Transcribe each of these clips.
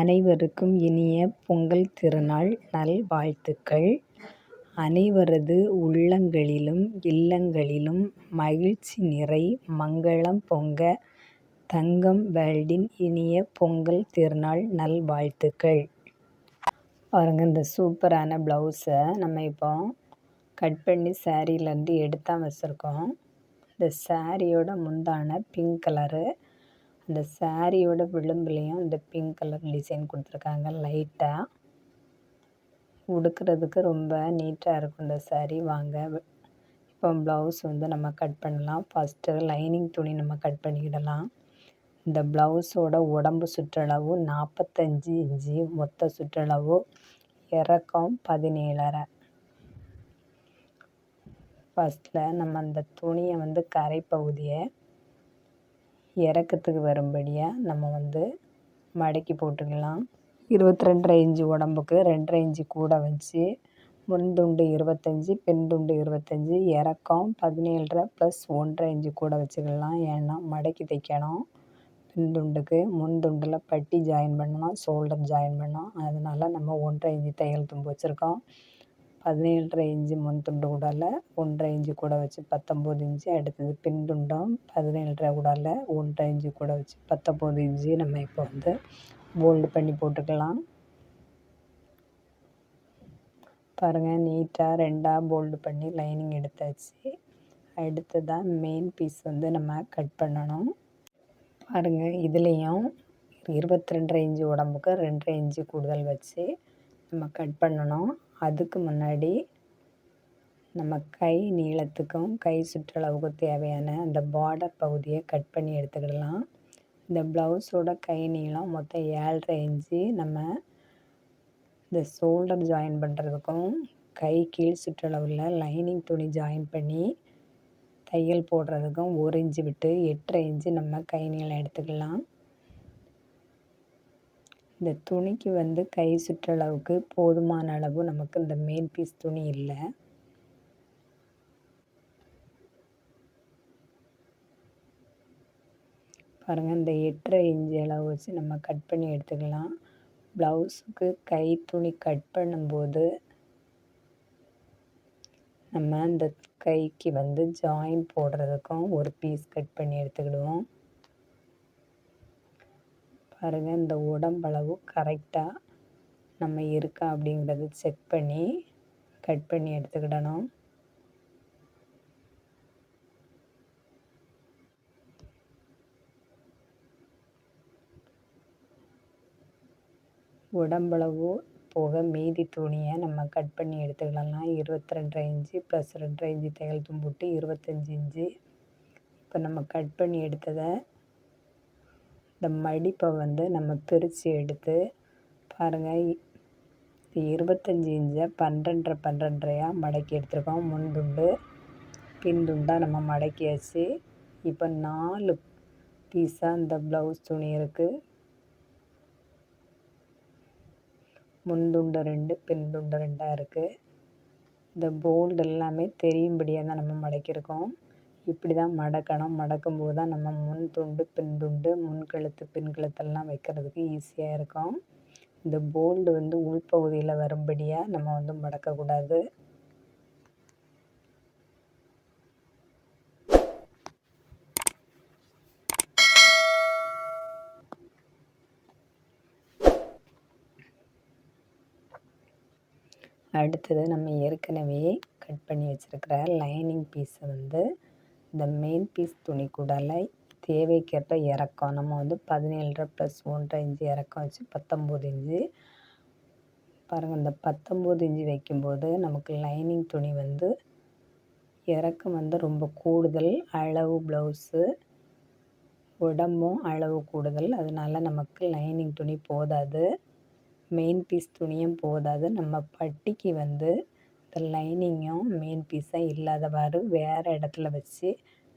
அனைவருக்கும் இனிய பொங்கல் திருநாள் நல்வாழ்த்துக்கள். அனைவரது உள்ளங்களிலும் இல்லங்களிலும் மகிழ்ச்சி நிறை மங்களம் பொங்க தங்கம் வேர்ல்டின் இனிய பொங்கல் திருநாள் நல்வாழ்த்துக்கள். பாருங்க இந்த சூப்பரான ப்ளவுஸை நம்ம இப்போ கட் பண்ணி சேரீலேருந்து எடுத்தான் வச்சுருக்கோம். இந்த சாரியோட முந்தான பிங்க் கலரு அந்த சாரியோட விளிம்புலேயும் இந்த பிங்க் கலர் டிசைன் கொடுத்துருக்காங்க லைட்டாக உடுக்கிறதுக்கு ரொம்ப நீட்டாக இருக்கும் இந்த சாரி வாங்க இப்போ ப்ளவுஸ் வந்து நம்ம கட் பண்ணலாம். ஃபஸ்ட்டு லைனிங் துணி நம்ம கட் பண்ணிக்கிடலாம். இந்த ப்ளவுஸோட உடம்பு சுற்றளவு நாற்பத்தஞ்சு இன்ச்சு. மொத்த சுற்றளவு இறக்கம் பதினேழரை. ஃபஸ்ட்டில் நம்ம அந்த துணியை வந்து கரை பகுதியை இறக்கத்துக்கு வரும்படியாக நம்ம வந்து மடக்கி போட்டுக்கலாம். இருபத்தி ரெண்டரை இன்ச்சு உடம்புக்கு ரெண்டரை இன்ச்சு கூட வச்சு முன் துண்டு இருபத்தஞ்சி பின் துண்டு இருபத்தஞ்சி இறக்கம் பதினேழரை ப்ளஸ் ஒன்றரை இன்ச்சு கூட வச்சுக்கலாம். ஏன்னா மடக்கி தைக்கணும். பின் துண்டுக்கு முன் துண்டில் பட்டி ஜாயின் பண்ணணும் ஷோல்டர் ஜாயின் பண்ணணும். அதனால் நம்ம ஒன்றரை இன்ச்சு தையல் தும்பு வச்சுருக்கோம். பதினேழரை இன்ச்சு முன் துண்டு உடல ஒன்றரை இன்ச்சு கூட வச்சு பத்தொம்போது இன்ச்சு அடுத்தது பின் துண்டும் பதினேழரை உடல ஒன்றரை இன்ச்சு கூட வச்சு பத்தொம்போது இன்ச்சு நம்ம இப்போ வந்து போல்டு பண்ணி போட்டுக்கலாம். பாருங்கள் நீட்டாக ரெண்டாக போல்டு பண்ணி லைனிங் எடுத்தாச்சு. அடுத்ததாக மெயின் பீஸ் வந்து நம்ம கட் பண்ணணும். பாருங்கள் இதுலேயும் இருபத்தி ரெண்டரை இன்ச்சு உடம்புக்கு ரெண்டரை இன்ச்சு கூடுதல் வச்சு நம்ம கட் பண்ணணும். அதுக்கு முன்னாடி நம்ம கை நீளத்துக்கும் கை சுற்றளவுக்கும் தேவையான அந்த பார்டர் பகுதியை கட் பண்ணி எடுத்துக்கிடலாம். இந்த ப்ளவுஸோட கை நீளம் மொத்தம் ஏழரை இன்ச்சு. நம்ம இந்த ஷோல்டர் ஜாயின் பண்ணுறதுக்கும் கை கீழ் சுற்றளவில் லைனிங் துணி ஜாயின் பண்ணி தையல் போடுறதுக்கும் ஒரு இன்ச்சு விட்டு எட்டரை இன்ச்சு நம்ம கை நீளம் எடுத்துக்கலாம் இந்த துணிக்கு வந்து கை சுற்றளவுக்கு போதுமான அளவு நமக்கு இந்த மெயின் பீஸ் துணி இல்லை. பாருங்கள் இந்த எட்டரை இஞ்சி அளவு வச்சு நம்ம கட் பண்ணி எடுத்துக்கலாம். ப்ளவுஸுக்கு கை துணி கட் பண்ணும்போது நம்ம அந்த கைக்கு வந்து ஜாயின் போடுறதுக்கும் ஒரு பீஸ் கட் பண்ணி எடுத்துக்கிடுவோம். பாருங்கள் இந்த உடம்பளவு கரெக்டாக நம்ம இருக்கா அப்படிங்கிறத செக் பண்ணி கட் பண்ணி எடுத்துக்கிடணும். உடம்பளவு போக மீதி துணியை நம்ம கட் பண்ணி எடுத்துக்கிடலாம் இருபத்தி ரெண்டரை இன்ச்சு ப்ளஸ் ரெண்டரை இன்ச்சு தையல் தும்புட்டு இருபத்தஞ்சி இன்ச்சு. இப்போ நம்ம கட் பண்ணி எடுத்ததை இந்த மடிப்பை வந்து நம்ம பிரித்து எடுத்து பாருங்கள் இருபத்தஞ்சி இன்ச்சை பன்னெண்டரை பன்னெண்டரையாக மடக்கி எடுத்துருக்கோம். முன் துண்டு பின் துண்டாக நம்ம மடக்கியாச்சு. இப்போ நாலு பீஸாக இந்த ப்ளவுஸ் துணி இருக்குது முன் துண்டு ரெண்டு பின் துண்டு ரெண்டாக இருக்குது இந்த போல்டு எல்லாமே தெரியும்படியாக தான் நம்ம மடக்கியிருக்கோம். இப்படி தான் மடக்கணும். மடக்கும்போது தான் நம்ம முன் துண்டு பின் துண்டு முன் கழுத்து பின் கழுத்தெல்லாம் வைக்கிறதுக்கு ஈஸியாக இருக்கும். இந்த போல்டு வந்து உள்பகுதியில் வரும்படியாக நம்ம வந்து மடக்கக்கூடாது. அடுத்தது நம்ம ஏற்கனவே கட் பண்ணி வச்சுருக்கிற லைனிங் பீஸை வந்து இந்த மெயின் பீஸ் துணி கூடலை தேவைக்கேற்ப இறக்கம். நம்ம வந்து பதினேழரை ப்ளஸ் ஒன்றரை இன்ச்சு இறக்கம் வச்சு பத்தொம்போது இன்ச்சு. பாருங்கள் இந்த பத்தொம்போது இன்ச்சு வைக்கும்போது நமக்கு லைனிங் துணி வந்து இறக்கம் வந்து ரொம்ப கூடுதல். அளவு ப்ளவுஸு உடம்பும் அளவு கூடுதல். அதனால் நமக்கு லைனிங் துணி போதாது. மெயின் பீஸ் துணியும் போதாது. நம்ம பட்டிக்கு வந்து இந்த லைனிங்கும் மெயின் பீஸாக இல்லாதவாறு வேறு இடத்துல வச்சு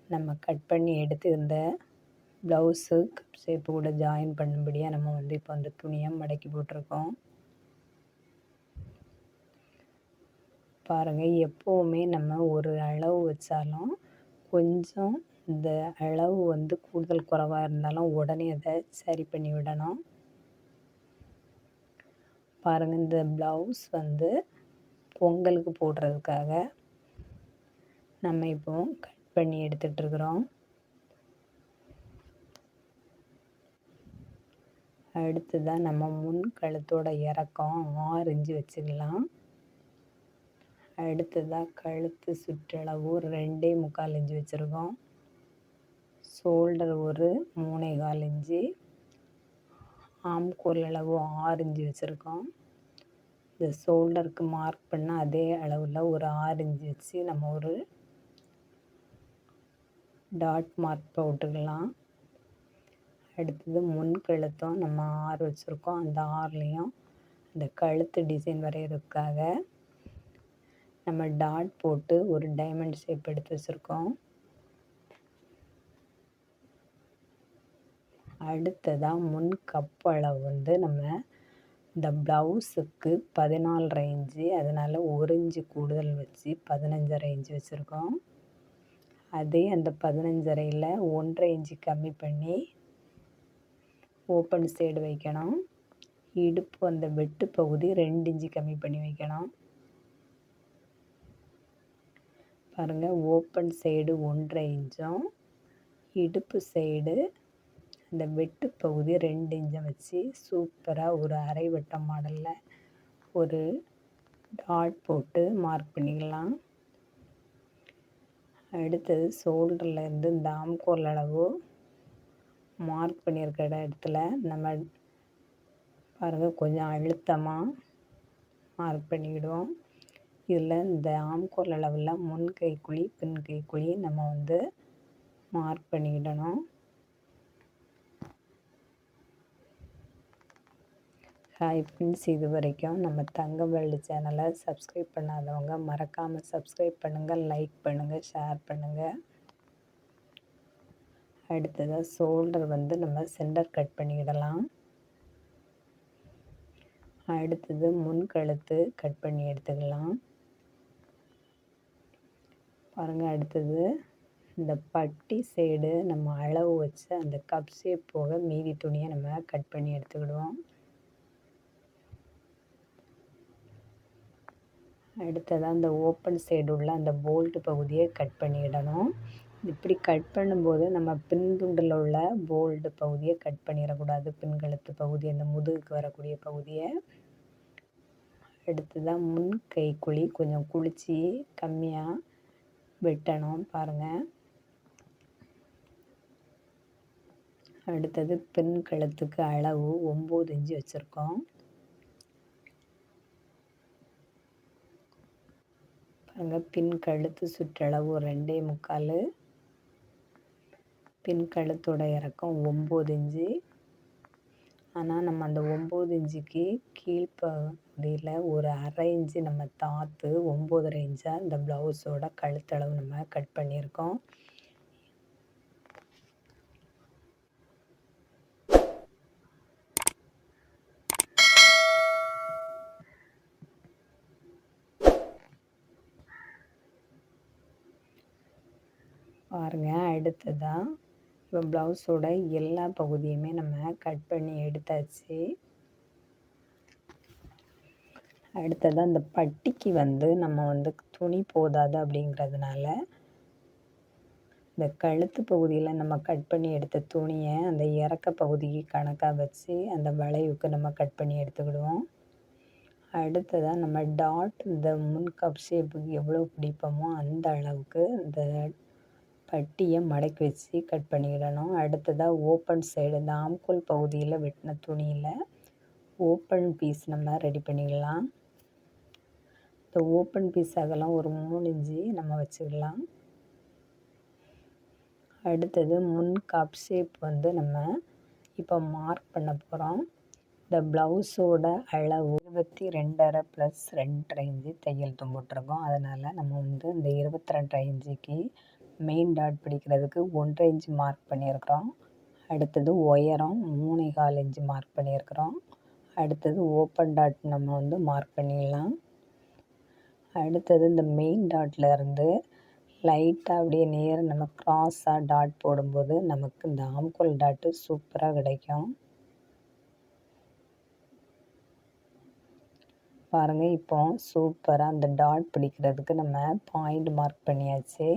நம்ம கட் பண்ணி எடுத்து இந்த ப்ளவுஸு கப் ஷேப்பு கூட ஜாயின் பண்ணும்படியாக நம்ம வந்து இப்போ அந்த துணியை மடக்கி போட்டிருக்கோம். பாருங்கள் எப்போவுமே நம்ம ஒரு அளவு வச்சாலும் கொஞ்சம் இந்த அளவு வந்து கூடுதல் குறைவாக இருந்தாலும் உடனே அதை சரி பண்ணி விடணும். பாருங்கள் இந்த ப்ளவுஸ் வந்து பொங்கலுக்கு போடுறதுக்காக நம்ம இப்போ கட் பண்ணி எடுத்துகிட்ருக்குறோம் அடுத்ததாக நம்ம முன் கழுத்தோட இறக்கம் ஆறு இன்ச்சு வச்சுக்கலாம். அடுத்ததாக கழுத்து சுற்றளவு ரெண்டே முக்கால் இன்ச்சு வச்சுருக்கோம். ஷோல்டர் ஒரு மூணே கால் இன்ச்சு. ஆம்கோல் அளவு ஆறு இன்ச்சு வச்சுருக்கோம். இந்த ஷோல்டருக்கு மார்க் பண்ண அதே அளவில் ஒரு ஆறு இன்ச்சு வச்சு நம்ம ஒரு டாட் மார்க் போட்டுக்கலாம். அடுத்தது முன் கழுத்தும் நம்ம ஆறு வச்சுருக்கோம். அந்த ஆறுலேயும் அந்த கழுத்து டிசைன் வரைகிறதுக்காக நம்ம டாட் போட்டு ஒரு டைமண்ட் ஷேப் எடுத்து வச்சுருக்கோம். அடுத்ததாக முன் கப் அளவு வந்து நம்ம இந்த ப்ளவுஸுக்கு பதினாலரை ரேஞ்சு அதனால் ஒரு இன்ச்சு கூடுதல் வச்சு பதினஞ்சரை இன்ச்சு வச்சுருக்கோம். அதே அந்த பதினஞ்சரையில் ஒன்றரை இன்ச்சு கம்மி பண்ணி ஓப்பன் சைடு வைக்கணும். இடுப்பு அந்த வெட்டு பகுதி ரெண்டு இன்ச்சு கம்மி பண்ணி வைக்கணும். பாருங்கள் ஓப்பன் சைடு ஒன்றரை இன்ச்சும் இடுப்பு சைடு இந்த வெட்டு பகுதி ரெண்டு இன்ச்சை வச்சு சூப்பராக ஒரு அரை வட்டம் மாடலில் ஒரு டாட் போட்டு மார்க் பண்ணிக்கலாம். அடுத்தது ஷோல்டர்லேருந்து இந்த ஆம்கோல் அளவு மார்க் பண்ணியிருக்கிற இடத்துல நம்ம பாருங்கள் கொஞ்சம் அழுத்தமாக மார்க் பண்ணிவிடுவோம் இதில் இந்த ஆம்கோல் அளவில் முன் கைக்குழி பின் கைக்குழி நம்ம வந்து மார்க் பண்ணிக்கிடணும் ஹாய் ஃப்ரெண்ட்ஸ் இது வரைக்கும் நம்ம தங்கம் வெள்ளி சேனலை சப்ஸ்கிரைப் பண்ணாதவங்க மறக்காமல் சப்ஸ்கிரைப் பண்ணுங்கள் லைக் பண்ணுங்கள் ஷேர் பண்ணுங்கள் அடுத்ததாக ஷோல்டர் வந்து நம்ம சென்டர் கட் பண்ணிக்கிடலாம் அடுத்தது முன் கழுத்து கட் பண்ணி எடுத்துக்கலாம். பாருங்கள் அடுத்தது இந்த பட்டி சைடு நம்ம அளவு வச்சு அந்த கப் ஷேப் போக மீதி துணியை நம்ம கட் பண்ணி எடுத்துக்கிடுவோம். அடுத்ததாக அந்த ஓப்பன் சைடு உள்ள அந்த போல்ட்டு பகுதியை கட் பண்ணிடணும். இப்படி கட் பண்ணும்போது நம்ம பின்துண்டில் உள்ள போல்டு பகுதியை கட் பண்ணிடக்கூடாது. பின்கழுத்து பகுதி அந்த முதுகுக்கு வரக்கூடிய பகுதியை. அடுத்ததாக முன் கை குழி கொஞ்சம் குளிச்சு கம்மியாக வெட்டணும் பாருங்கள் அடுத்தது பின் கழுத்துக்கு அளவு ஒம்பது இன்ச்சு வச்சுருக்கோம். பாருங்கள் பின் கழுத்து சுற்றளவு ரெண்டே முக்கால். பின் கழுத்தோட இறக்கம் ஒம்பது இன்ச்சு. ஆனால் நம்ம அந்த ஒம்பது இன்ச்சுக்கு கீழ்ப்பகுதியில் ஒரு அரை இன்ச்சு நம்ம தாத்து ஒம்போதரை இன்ச்சாக இந்த ப்ளவுஸோட கழுத்தளவு நம்ம கட் பண்ணியிருக்கோம். பாருங்கள் அடுத்ததாக இப்போ ப்ளவுஸோட எல்லா பகுதியுமே நம்ம கட் பண்ணி எடுத்தாச்சு. அடுத்ததாக இந்த பட்டிக்கு வந்து நம்ம வந்து துணி போதாது அப்படிங்கிறதுனால இந்த கழுத்து பகுதியில் நம்ம கட் பண்ணி எடுத்த துணியை அந்த இறக்க பகுதிக்கு கணக்காக வச்சு அந்த வளைவுக்கு நம்ம கட் பண்ணி எடுத்துக்கிடுவோம். அடுத்ததாக நம்ம டாட் இந்த முன் கப் ஷேப்புக்கு எவ்வளோ பிடிப்போமோ அந்த அளவுக்கு இந்த கட்டியை மடக்கி வச்சு கட் பண்ணிக்கிடணும் அடுத்ததாக ஓப்பன் சைடு இந்த ஆம்கோல் பகுதியில் வெட்டின துணியில் ஓப்பன் பீஸ் நம்ம ரெடி பண்ணிக்கலாம் இந்த ஓப்பன் பீஸ் அதெல்லாம் ஒரு மூணு இஞ்சி நம்ம வச்சுக்கலாம். அடுத்தது முன் கப் ஷேப் வந்து நம்ம இப்போ மார்க் பண்ண போகிறோம் இந்த ப்ளவுஸோட அளவு இருபத்தி ரெண்டரை ப்ளஸ் ரெண்டரை இன்ச்சு தையல் தும்பிட்டுருக்கோம். அதனால் நம்ம வந்து இந்த இருபத்தி ரெண்டரை இன்ச்சுக்கு மெயின் டாட் பிடிக்கிறதுக்கு ஒன்றரை இன்ச்சு மார்க் பண்ணியிருக்கிறோம். அடுத்தது உயரம் மூணே கால் இன்ச்சு மார்க் பண்ணியிருக்கிறோம். அடுத்தது ஓப்பன் டாட் நம்ம வந்து மார்க் பண்ணிடலாம். அடுத்தது இந்த மெயின் டாட்டில் இருந்து லைட்டாக அப்படியே நேர் நம்ம க்ராஸாக டாட் போடும்போது நமக்கு இந்த ஆம்கோல் டாட்டு சூப்பராக கிடைக்கும். பாருங்கள் இப்போ சூப்பராக அந்த டாட் பிடிக்கிறதுக்கு நம்ம பாயிண்ட் மார்க் பண்ணியாச்சு.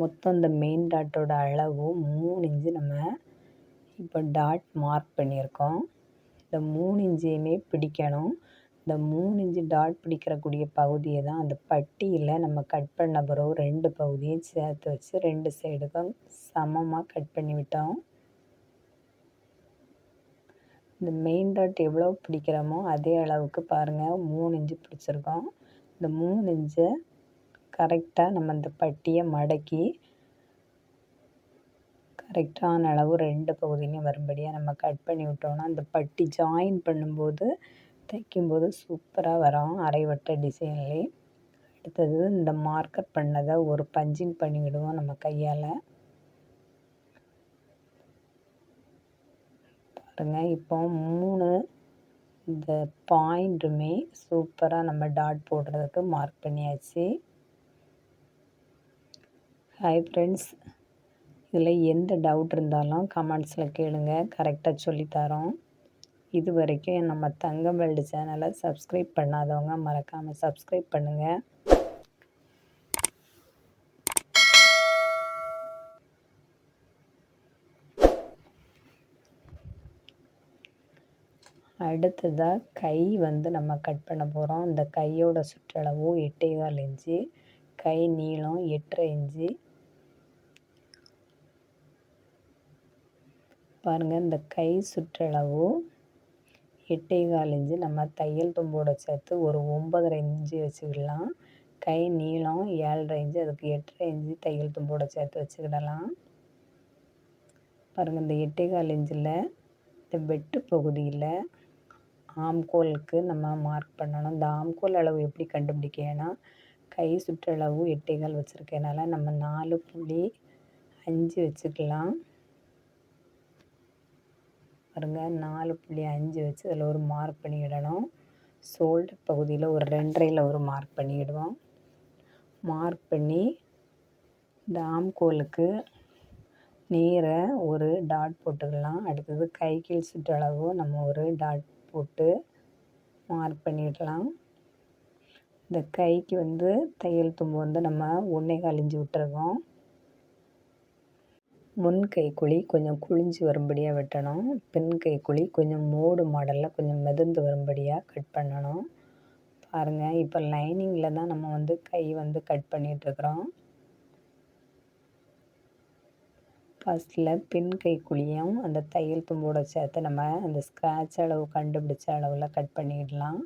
மொத்தம் இந்த மெயின் டாட்டோட அளவு மூணு இன்ச்சு நம்ம இப்போ டாட் மார்க் பண்ணியிருக்கோம். இந்த மூணு இன்ச்சையுமே பிடிக்கணும். இந்த மூணு இன்ச்சு டாட் பிடிக்கிறக்கூடிய பகுதியை தான் அந்த பட்டியில் நம்ம கட் பண்ண பிறகு ரெண்டு பகுதியும் சேர்த்து வச்சு ரெண்டு சைடுக்கும் சமமாக கட் பண்ணி விட்டோம். இந்த மெயின் டாட் எவ்வளோ பிடிக்கிறோமோ அதே அளவுக்கு பாருங்கள் மூணு இன்ச்சு பிடிச்சிருக்கோம். இந்த மூணு இன்ச்சை கரெக்டாக நம்ம அந்த பட்டியை மடக்கி கரெக்டான அளவு ரெண்டு பகுதியிலையும் வரும்படியாக நம்ம கட் பண்ணி விட்டோம்னா அந்த பட்டி ஜாயின் பண்ணும்போது தைக்கும்போது சூப்பராக வரும் அரைவட்ட டிசைன்லேயே அடுத்தது இந்த மார்க்கர் பண்ணதை ஒரு பஞ்சிங் பண்ணிவிடுவோம் நம்ம கையால். பாருங்கள் இப்போ மூணு இந்த பாயிண்ட்டுமே சூப்பராக நம்ம டாட் போடுறதுக்கு மார்க் பண்ணியாச்சு. ஹாய் ஃப்ரெண்ட்ஸ் இதில் எந்த டவுட் இருந்தாலும் கமெண்ட்ஸில் கேளுங்க. கரெக்டாக சொல்லித்தரோம் இது வரைக்கும் நம்ம தங்கம் வேல்டு சேனலை சப்ஸ்கிரைப் பண்ணாதவங்க மறக்காமல் சப்ஸ்கிரைப் பண்ணுங்கள் அடுத்ததாக கை வந்து நம்ம கட் பண்ண போகிறோம் இந்த கையோட சுற்றளவு எட்டே கால் இன்ச்சு. கை நீளம் எட்டரை இன்ச்சு. பாருங்கள் இந்த கை சுற்றளவு எட்டே கால் இன்ச்சு. நம்ம தையல் தும்போட சேர்த்து ஒரு ஒம்பதரை இன்ச்சு வச்சுக்கிடலாம். கை நீளம் ஏழரை இன்ச்சு அதுக்கு எட்டரை இன்ச்சு தையல் தும்போட சேர்த்து வச்சுக்கிடலாம். பாருங்கள் இந்த எட்டே கால் இன்ச்சில் இந்த வெட்டு பகுதியில் ஆம்கோலுக்கு நம்ம மார்க் பண்ணணும். இந்த ஆம்கோல் அளவு எப்படி கண்டுபிடிக்கனா கை சுற்றளவு எட்டைகள் வச்சுருக்கனால நம்ம நாலு புள்ளி அஞ்சு வச்சுக்கலாம். பாருங்க நாலு புள்ளி அஞ்சு வச்சு அதில் ஒரு மார்க் பண்ணிவிடணும் ஷோல்டர் பகுதியில் ஒரு ரெண்டரையில் ஒரு மார்க் பண்ணிவிடுவோம் மார்க் பண்ணி இந்த ஆம்கோலுக்கு நேரை ஒரு டாட் போட்டுக்கலாம். அடுத்தது கை கீழ் சுற்றளவு நம்ம ஒரு டாட் போட்டு மார்க் பண்ணிடலாம். இந்த கைக்கு வந்து தையல் தும்பு வந்து நம்ம ஒன்றே கழிஞ்சு விட்டுருக்கோம். முன் கைக்குழி கொஞ்சம் குழிஞ்சு வரும்படியாக வெட்டணும். பின் கைக்குழி கொஞ்சம் மோடு மாடலில் கொஞ்சம் மிதந்து வரும்படியாக கட் பண்ணணும். பாருங்கள் இப்போ லைனிங்கில் தான் நம்ம வந்து கை வந்து கட் பண்ணிகிட்ருக்குறோம் ஃபஸ்ட்டில் பின் கைக்குழியும் அந்த தையல் தும்போட சேர்த்து நம்ம அந்த ஸ்க்ராட்ச் அளவு கண்டுபிடிச்ச அளவில் கட் பண்ணிடலாம்.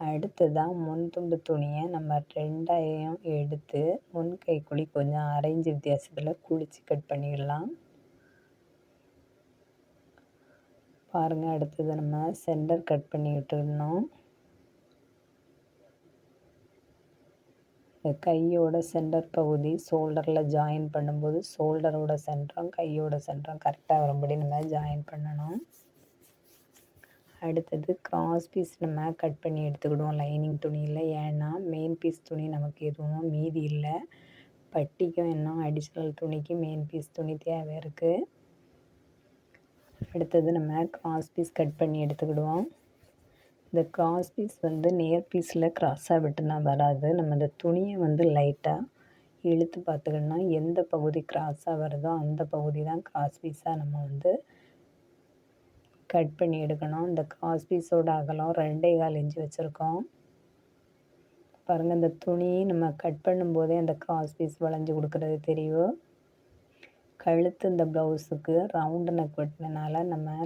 அடுத்ததாக முன் துண்டு துணியை நம்ம ரெண்டாயும் எடுத்து முன் கைக்குழி கொஞ்சம் அரைஞ்சு வித்தியாசத்தில் குளித்து கட் பண்ணிடலாம். பாருங்கள் அடுத்தது நம்ம சென்டர் கட் பண்ணிக்கிட்டு இருந்தோம் இந்த கையோட சென்டர் பகுதி ஷோல்டரில் ஜாயின் பண்ணும்போது ஷோல்டரோட சென்டரும் கையோட சென்டரும் கரெக்டாக வரும்படி நம்ம ஜாயின் பண்ணணும். அடுத்தது கிராஸ் பீஸ் நம்ம கட் பண்ணி எடுத்துக்கிடுவோம். லைனிங் துணியில். ஏன்னா மெயின் பீஸ் துணி நமக்கு எதுவும் மீதி இல்லை. பட்டிக்கும் இன்னும் அடிஷ்னல் துணிக்கு மெயின் பீஸ் துணி தேவை இருக்குது அடுத்தது நம்ம கிராஸ் பீஸ் கட் பண்ணி எடுத்துக்கிடுவோம். இந்த கிராஸ் பீஸ் வந்து நேர் பீஸில் க்ராஸாக விட்டுனா வராது. நம்ம இந்த துணியை வந்து லைட்டாக இழுத்து பார்த்துக்கணும்னா எந்த பகுதி க்ராஸாக வருதோ அந்த பகுதி தான் கிராஸ் பீஸாக நம்ம வந்து கட் பண்ணி எடுக்கணும். இந்த காஸ் பீஸோட அகலம் ரெண்டே கால் இன்ச்சு வச்சுருக்கோம். பாருங்கள் இந்த துணி நம்ம கட் பண்ணும்போதே அந்த காஸ் பீஸ் வளைஞ்சு கொடுக்குறது தெரியும். கழுத்து இந்த ப்ளவுஸுக்கு ரவுண்டு நெக் வெட்டினால நம்ம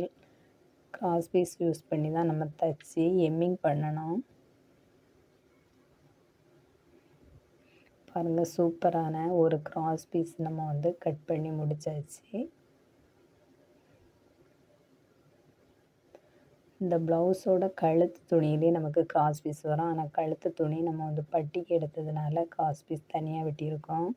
கிராஸ் பீஸ் யூஸ் பண்ணி தான் நம்ம தைச்சி எம்மிங் பண்ணணும். பாருங்கள் சூப்பரான ஒரு கிராஸ் பீஸ் நம்ம வந்து கட் பண்ணி முடிச்சாச்சு. இந்த ப்ளவுஸோட கழுத்து துணியிலே நமக்கு கிராஸ் பீஸ் வரும். ஆனால் கழுத்து துணி நம்ம வந்து பட்டிக்கு எடுத்ததுனால கிராஸ் பீஸ் தனியாக வெட்டியிருக்கோம்.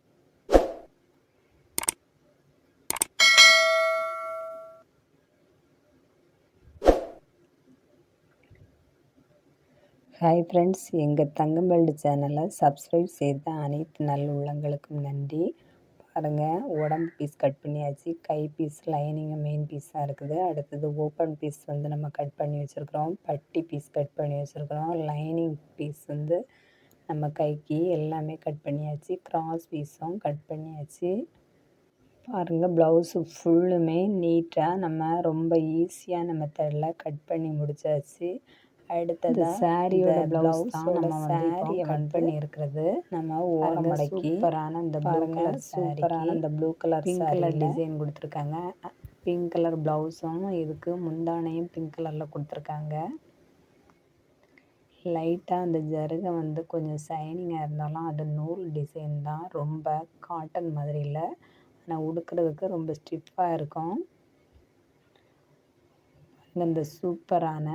ஹாய் ஃப்ரெண்ட்ஸ் எங்கள் தங்கம்பல்டு சேனலை சப்ஸ்கிரைப் செய்த அனைத்து நல் உள்ளங்களுக்கும் நன்றி. பாருங்கள் உடம்பு பீஸ் கட் பண்ணியாச்சு. கை பீஸ் லைனிங்கு மெயின் பீஸாக இருக்குது. அடுத்தது ஓப்பன் பீஸ் வந்து நம்ம கட் பண்ணி வச்சுருக்குறோம். பட்டி பீஸ் கட் பண்ணி வச்சுருக்குறோம். லைனிங் பீஸ் வந்து நம்ம கைக்கு எல்லாமே கட் பண்ணியாச்சு. கிராஸ் பீஸும் கட் பண்ணியாச்சு. பாருங்கள் ப்ளவுஸு ஃபுல்லுமே நீட்டாக நம்ம ரொம்ப ஈஸியான மெத்தடில் கட் பண்ணி முடிச்சாச்சு. அடுத்தது சாரியோட ப்ளவுஸ் தான் நம்ம சாரியை கட் பண்ணி இருக்கிறது நம்ம ஓரம் மடக்கி சூப்பரான இந்த பாருங்க சூப்பரான இந்த blue colour pink colour design கொடுத்துருக்காங்க. பிங்க் கலர் ப்ளவுஸும் இதுக்கு முந்தானையும் பிங்க் கலரில் கொடுத்துருக்காங்க. லைட்டாக அந்த ஜருகை வந்து கொஞ்சம் ஷைனிங்காக இருந்தாலும் அது நூல் டிசைன் தான். ரொம்ப காட்டன் மாதிரி இல்லை. ஆனால் உடுக்கிறதுக்கு ரொம்ப ஸ்டிஃபாக இருக்கும். இந்த சூப்பரான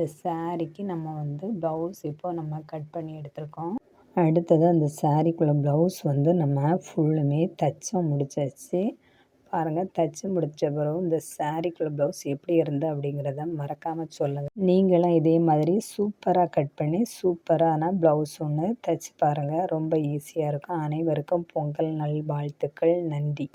இந்த சாரீக்கு நம்ம வந்து ப்ளவுஸ் இப்போ நம்ம கட் பண்ணி எடுத்திருக்கோம். அடுத்தது அந்த சாரீக்குள்ளே ப்ளவுஸ் வந்து நம்ம ஃபுல்லுமே தச்சோம் முடிச்சாச்சு. பாருங்கள் தச்சு முடித்த பிறகு இந்த சாரீக்குள்ள ப்ளவுஸ் எப்படி இருந்து அப்படிங்கிறத மறக்காமல் சொல்லுங்கள் நீங்களும் இதே மாதிரி சூப்பராக கட் பண்ணி சூப்பரான ப்ளவுஸ் ஒன்று தச்சு பாருங்கள் ரொம்ப ஈஸியாக இருக்கும். அனைவருக்கும் பொங்கல் நல் வாழ்த்துக்கள் நன்றி.